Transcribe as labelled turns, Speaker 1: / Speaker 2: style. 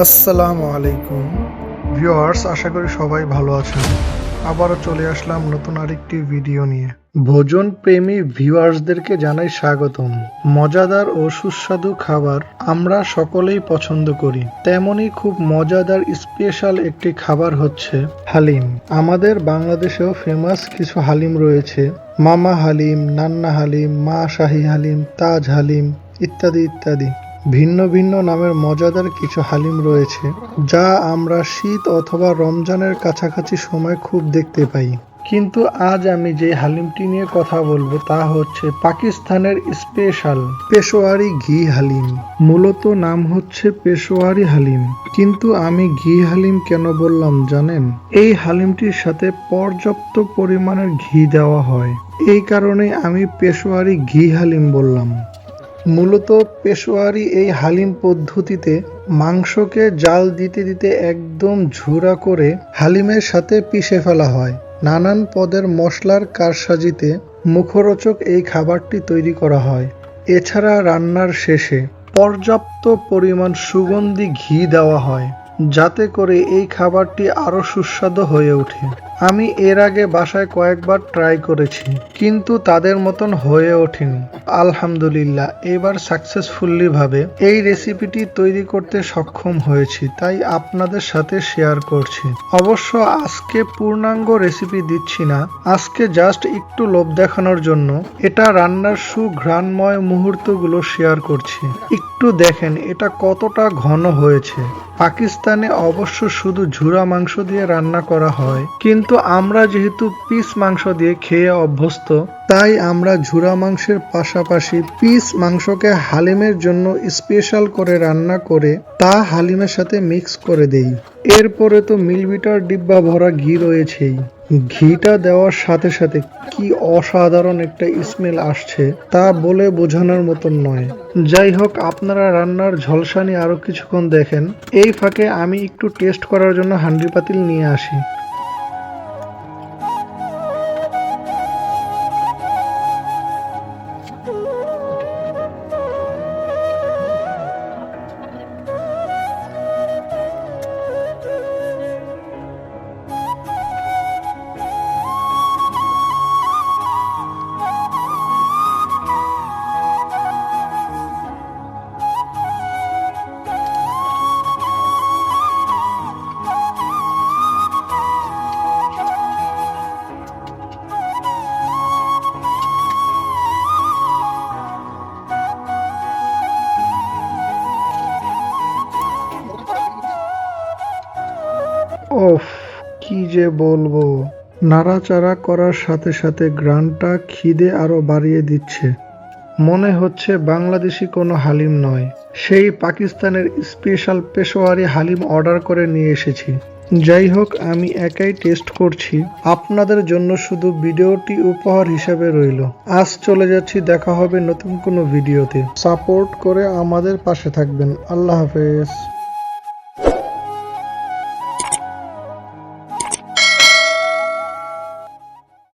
Speaker 1: আসসালামু আলাইকুম। ভিউয়ার্স, আশা করি সবাই ভালো আছেন। আবারও চলে আসলাম নতুন আরেকটি ভিডিও নিয়ে। ভোজন প্রেমী ভিউয়ার্সদেরকে জানাই স্বাগতম। মজাদার ও সুস্বাদু খাবার আমরা সকলেই পছন্দ করি। তেমনই খুব মজাদার স্পেশাল একটি খাবার হচ্ছে হালিম। আমাদের বাংলাদেশেও ফেমাস কিছু হালিম রয়েছে। মামা হালিম, নান্না হালিম, মা শাহি হালিম, তাজ হালিম ইত্যাদি ইত্যাদি। ভিন্ন ভিন্ন নামের মজাদার কিছু হালিম রয়েছে, যা আমরা শীত অথবা রমজানের কাছাকাছি সময় খুব দেখতে পাই। কিন্তু আজ আমি যে হালিমটি নিয়ে কথা বলব তা হচ্ছে পাকিস্তানের স্পেশাল পেশোয়ারি ঘি হালিম। মূলত নাম হচ্ছে পেশোয়ারি হালিম। কিন্তু আমি ঘি হালিম কেন বললাম জানেন? এই হালিমটির সাথে পর্যাপ্ত পরিমাণের ঘি দেওয়া হয়। এই কারণে আমি পেশোয়ারি ঘি হালিম বললাম। মূলত পেশোয়ারি এই হালিম পদ্ধতিতে মাংসকে জাল দিতে দিতে একদম ঝুরা করে হালিমের সাথে পিষে ফেলা হয়। নানান পদের মশলার কারসাজিতে মুখরোচক এই খাবারটি তৈরি করা হয়। এছাড়া রান্নার শেষে পর্যাপ্ত পরিমাণ সুগন্ধি ঘি দেওয়া হয়, যাতে করে এই খাবারটি আরও সুস্বাদু হয়ে ওঠে। আমি এর আগে বাসায় কয়েকবার ট্রাই করেছি, কিন্তু তাদের মতন হয়ে ওঠেনি। আলহামদুলিল্লাহ, এবার সাকসেসফুল্লি ভাবে এই রেসিপিটি তৈরি করতে সক্ষম হয়েছি, তাই আপনাদের সাথে শেয়ার করছি। অবশ্য আজকে পূর্ণাঙ্গ রেসিপি দিচ্ছি না, আজকে জাস্ট একটু লোভ দেখানোর জন্য। এটা রান্নার সুঘ্রাণময় মুহূর্তগুলো শেয়ার করছি। একটু দেখেন, এটা কতটা ঘন হয়েছে। পাকিস্তানে অবশ্য শুধু ঝুরা মাংস দিয়ে রান্না করা হয়, কিন্তু আমরা যেহেতু পিস মাংস দিয়ে খেয়ে অভ্যস্ত, তাই আমরা ঝুরা মাংসের পাশাপাশি পিস মাংসকে হালিমের জন্য স্পেশাল করে রান্না করে তা হালিমের সাথে মিক্স করে দেই। এরপরে তো মিলবিটার ডিব্বা ভরা ঘি রয়েছেই। ঘিটা দেওয়ার সাথে সাথে কি অসাধারণ একটা স্মেল আসছে তা বলে বোঝানোর মতন নয়। যাই হোক, আপনারা রান্নার ঝলসানি আরও কিছুক্ষণ দেখেন। এই ফাঁকে আমি একটু টেস্ট করার জন্য হান্ডি পাতিল নিয়ে আসি। ওফ, কি যে বলব। নাড়াচাড়া করার সাথে সাথে গ্রানটা খিদে আরও বাড়িয়ে দিচ্ছে। মনে হচ্ছে বাংলাদেশি কোনো হালিম নয়। সেই পাকিস্তানের স্পেশাল পেশোয়ারি হালিম অর্ডার করে নিয়ে এসেছি। যাই হোক, আমি একাই টেস্ট করছি। আপনাদের জন্য শুধু ভিডিওটি উপহার হিসাবে রইল। আজ চলে যাচ্ছি, দেখা হবে নতুন কোনো ভিডিওতে। সাপোর্ট করে আমাদের পাশে থাকবেন। আল্লাহ হাফেজ।